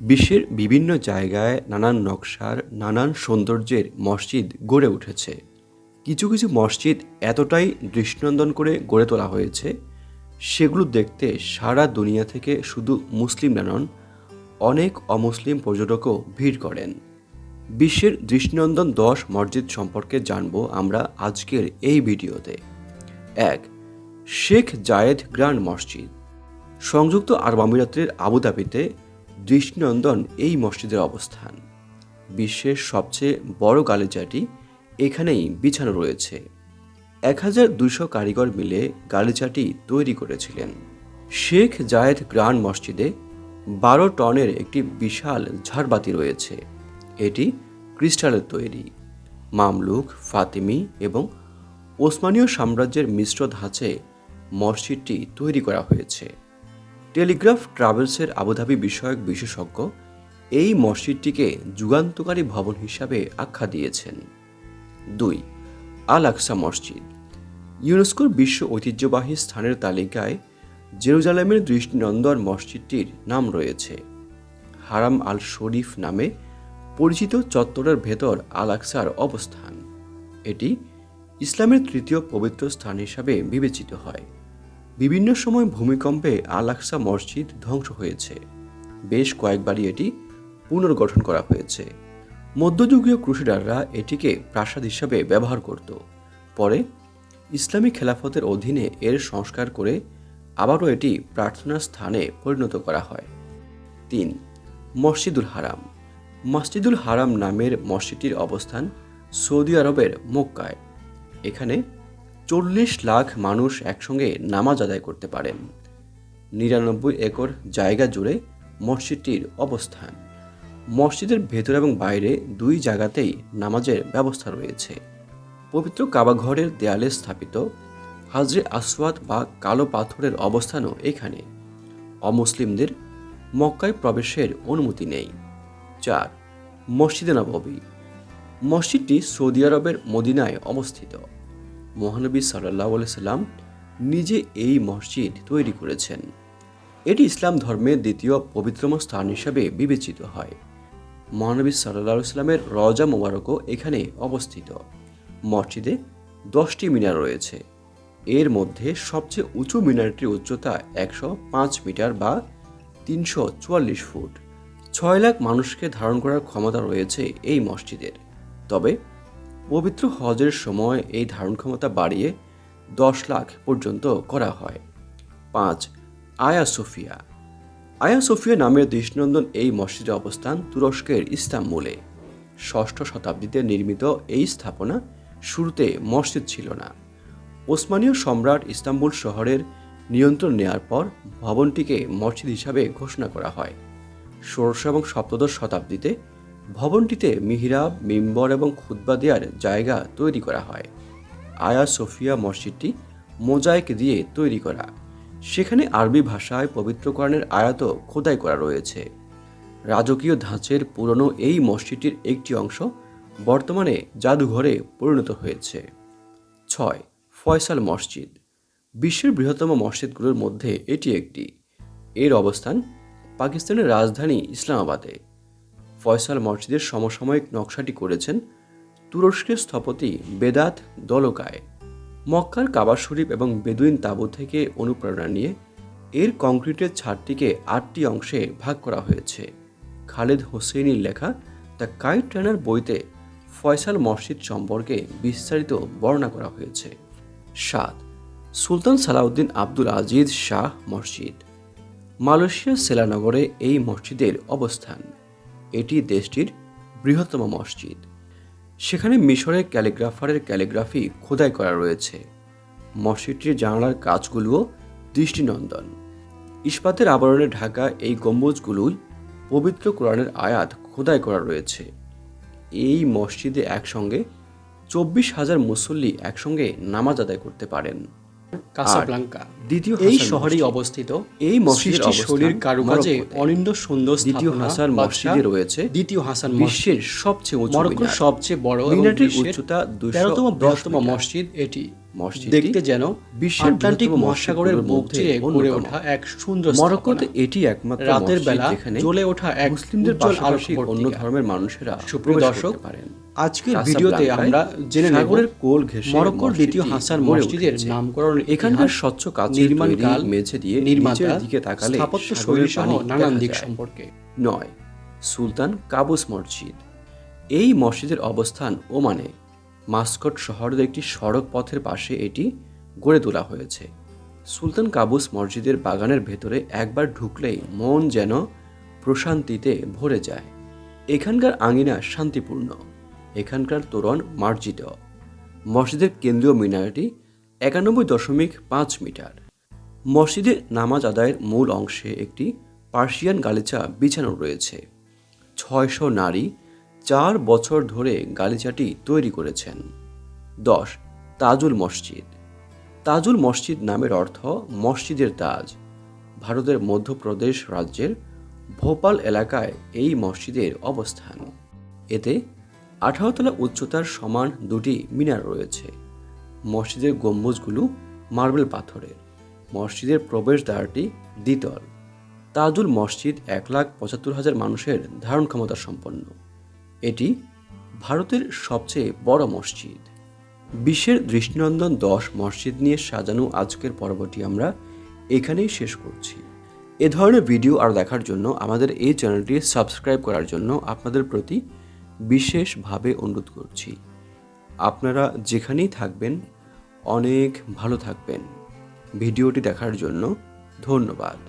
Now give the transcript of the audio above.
বিশ্বের বিভিন্ন জায়গায় নানান নকশার, নানান সৌন্দর্যের মসজিদ গড়ে উঠেছে। কিছু কিছু মসজিদ এতটাই দৃষ্টিনন্দন করে গড়ে তোলা হয়েছে, সেগুলো দেখতে সারা দুনিয়া থেকে শুধু মুসলিমরা নন, অনেক অমুসলিম পর্যটকও ভিড় করেন। বিশ্বের দৃষ্টিনন্দন দশ মসজিদ সম্পর্কে জানব আমরা আজকের এই ভিডিওতে। এক, শেখ জায়েদ গ্র্যান্ড মসজিদ। সংযুক্ত আরব আমিরাতের আবুধাবিতে দৃষ্টিনন্দন এই মসজিদের অবস্থান। বিশ্বের সবচেয়ে বড় গালিচাটি এখানেই বিছানো রয়েছে। এক হাজার দুইশো কারিগর মিলে গালিচাটি তৈরি করেছিলেন। শেখ জায়েদ গ্র্যান্ড মসজিদে বারো টনের একটি বিশাল ঝাড়বাতি রয়েছে। এটি ক্রিস্টালের তৈরি। মামলুক, ফাতিমি এবং ওসমানীয় সাম্রাজ্যের মিশ্র ধাঁচে মসজিদটি তৈরি করা হয়েছে। টেলিগ্রাফ ট্রাভেলসের আবুধাবি বিষয়ক বিশেষজ্ঞ এই মসজিদটিকে যুগান্তকারী ভবন হিসাবে আখ্যা দিয়েছেন। দুই আল আকসা মসজিদ। ইউনেস্কোর বিশ্ব ঐতিহ্যবাহী স্থানের তালিকায় জেরুজালেমের দৃষ্টিনন্দন মসজিদটির নাম রয়েছে। হারাম আল শরীফ নামে পরিচিত চত্বরের ভেতর আল আকসার অবস্থান। এটি ইসলামের তৃতীয় পবিত্র স্থান হিসাবে বিবেচিত হয়। বিভিন্ন সময় ভূমিকম্পে আল আকসা মসজিদ ধ্বংস হয়েছে। বেশ কয়েকবারই এটি পুনর্গঠন করা হয়েছে। মধ্যযুগীয় ক্রুসেডাররা এটিকে প্রাসাদ হিসাবে ব্যবহার করত। পরে ইসলামী খেলাফতের অধীনে এর সংস্কার করে আবারও এটি প্রার্থনার স্থানে পরিণত করা হয়। তিন, মসজিদুল হারাম। মসজিদুল হারাম নামের মসজিদটির অবস্থান সৌদি আরবের মক্কায়। এখানে চল্লিশ লাখ মানুষ একসঙ্গে নামাজ আদায় করতে পারেন নিরানব্বই একর জায়গা জুড়ে মসজিদটির অবস্থান। মসজিদের ভেতর এবং বাইরে দুই জায়গাতেই নামাজের ব্যবস্থা রয়েছে। পবিত্র কাবাঘরের দেয়ালে স্থাপিত হাজরে আসওয়াদ বা কালো পাথরের অবস্থানও এখানে। অমুসলিমদের মক্কায় প্রবেশের অনুমতি নেই। চার, মসজিদে নববী। মসজিদটি সৌদি আরবের মদিনায় অবস্থিত। মহানবী সাল্লাহ সাল্লাম নিজে এই মসজিদ তৈরি করেছেন। এটি ইসলাম ধর্মের দ্বিতীয় পবিত্রম স্থান হিসাবে বিবেচিত হয়। মহানবী সাল্লাহ সাল্লামের রজা মোবারকও এখানে অবস্থিত। মসজিদে দশটি মিনার রয়েছে। এর মধ্যে সবচেয়ে উঁচু মিনারটির উচ্চতা একশো পাঁচ মিটার বা তিনশো চুয়াল্লিশ ফুট। ছয় লাখ মানুষকে ধারণ করার ক্ষমতা রয়েছে এই মসজিদের। তবে পবিত্র হজের সময় এই ধারণ ক্ষমতা বাড়িয়ে দশ লাখ পর্যন্ত করা হয়। পাঁচ, আয়া সোফিয়া। আয়া সোফিয়া নামের দৃষ্টিনন্দন এই মসজিদের অবস্থান তুরস্কের ইস্তাম্বুলে। ষষ্ঠ শতাব্দীতে নির্মিত এই স্থাপনা শুরুতে মসজিদ ছিল না। ওসমানীয় সম্রাট ইস্তাম্বুল শহরের নিয়ন্ত্রণ নেয়ার পর ভবনটিকে মসজিদ হিসাবে ঘোষণা করা হয়। ষোড়শ এবং সপ্তদশ শতাব্দীতে ভবনটিতে মিহিরাব, মিম্বর এবং খুতবা দেওয়ার জায়গা তৈরি করা হয়। আয়া সোফিয়া মসজিদটি মোজাইক দিয়ে তৈরি করা। সেখানে আরবি ভাষায় পবিত্র কোরআনের আয়াত খোদাই করা রয়েছে। রাজকীয় ধাঁচের পুরনো এই মসজিদটির একটি অংশ বর্তমানে জাদুঘরে পরিণত হয়েছে। ছয়, ফয়সাল মসজিদ। বিশ্বের বৃহত্তম মসজিদগুলোর মধ্যে এটি একটি। এর অবস্থান পাকিস্তানের রাজধানী ইসলামাবাদে। ফয়সাল মসজিদের সমসাময়িক নকশাটি করেছেন তুরস্কের স্থপতি বেদাত দলকায়। মক্কার কাবা শরীফ এবং বেদুইন তাঁবু থেকে অনুপ্রেরণা নিয়ে এর কংক্রিটের ছাদটিকে আটটি অংশে ভাগ করা হয়েছে। খালেদ হোসেনির লেখা দ্য কাইট ট্রেনার বইতে ফয়সাল মসজিদ সম্পর্কে বিস্তারিত বর্ণনা করা হয়েছে। সাত, সুলতান সালাউদ্দিন আব্দুল আজিজ শাহ মসজিদ। মালয়েশিয়ার সেলানগরে এই মসজিদের অবস্থান। এটি দেশটির বৃহত্তম মসজিদ। সেখানে মিশরের ক্যালিগ্রাফারের ক্যালিগ্রাফি খোদাই করা রয়েছে। মসজিদটির জানালার কাজগুলোও দৃষ্টিনন্দন। ইস্পাতের আবরণে ঢাকা এই গম্বুজগুলোই পবিত্র কোরআনের আয়াত খোদাই করা রয়েছে। এই মসজিদে একসঙ্গে চব্বিশ হাজার মুসল্লি একসঙ্গে নামাজ আদায় করতে পারেন। কাসাব্লাঙ্কা। দ্বিতীয় এই শহরেই অবস্থিত এই মসজিদ শরীর শৈলীর কারুকাজে মরক্কোতে। অনিন্দ সুন্দর দ্বিতীয় হাসান মসজিদে রয়েছে দ্বিতীয় হাসান বিশ্বের সবচেয়ে উঁচু মরক্কোর সবচেয়ে বড় মিনারটির উচ্চতা দশ বৃহত্তম মসজিদ এটি। দেখতে যেন বিশ্বের আটলান্টিক মহাসাগরের বুক চিরে ওঠা এক সুন্দর মরক্কোতে এটি একমাত্র রাতের বেলা জ্বলে ওঠা এক মুসলিমদের পাশাপাশি অন্য ধর্মের মানুষেরা সুপ্রিয় দর্শক, আজকের ভিডিওতে আমরা জেনে নেব কোল ঘেঁষে মরক্কোর দ্বিতীয় হাসান মসজিদের নামকরণ এখানকার স্বচ্ছ নির্মাণ কাল মেঝে দিয়ে নির্মাতা দিকে তাকালে স্থাপত্য শৈলী সহ নানান দিক সম্পর্কে। নয় সুলতান কাবুস মসজিদ। এই মসজিদের অবস্থান ওমানে। মাস্কট শহরের একটি সড়ক পথের পাশে এটি গড়ে তোলা হয়েছে। সুলতান কাবুস মসজিদের বাগানের ভেতরে একবার ঢুকলেই মন যেন প্রশান্তিতে ভরে যায়। এখানকার আঙিনা শান্তিপূর্ণ, এখানকার তোরণ মার্জিত। মসজিদের কেন্দ্রীয় মিনারটি একানব্বই দশমিক পাঁচ মিটার। মসজিদে নামাজ আদায়ের মূল অংশে একটি পার্সিয়ান গালিচা বিছানো রয়েছে। ছয়শো নারী চার বছর ধরে গালিচাটি তৈরি করেছেন। দশ, তাজুল মসজিদ। তাজুল মসজিদ নামের অর্থ মসজিদের তাজ। ভারতের মধ্যপ্রদেশ রাজ্যের ভোপাল এলাকায় এই মসজিদের অবস্থান। এতে আঠারো তলা উচ্চতার সমান দুটি মিনার রয়েছে। মসজিদের গম্বুজগুলো মার্বেল পাথরের। মসজিদের প্রবেশদ্বারটি দ্বিতল। তাজুল মসজিদ এক লাখ পঁচাত্তর হাজার মানুষের ধারণ ক্ষমতা সম্পন্ন। এটি ভারতের সবচেয়ে বড় মসজিদ। বিশ্বের দৃষ্টিনন্দন দশ মসজিদ নিয়ে সাজানো আজকের পর্বটি আমরা এখানেই শেষ করছি। এ ধরনের ভিডিও আর দেখার জন্য আমাদের এই চ্যানেলটি সাবস্ক্রাইব করার জন্য আপনাদের প্রতি বিশেষভাবে অনুরোধ করছি। আপনারা যেখানেই থাকবেন, অনেক ভালো থাকবেন। ভিডিওটি দেখার জন্য ধন্যবাদ।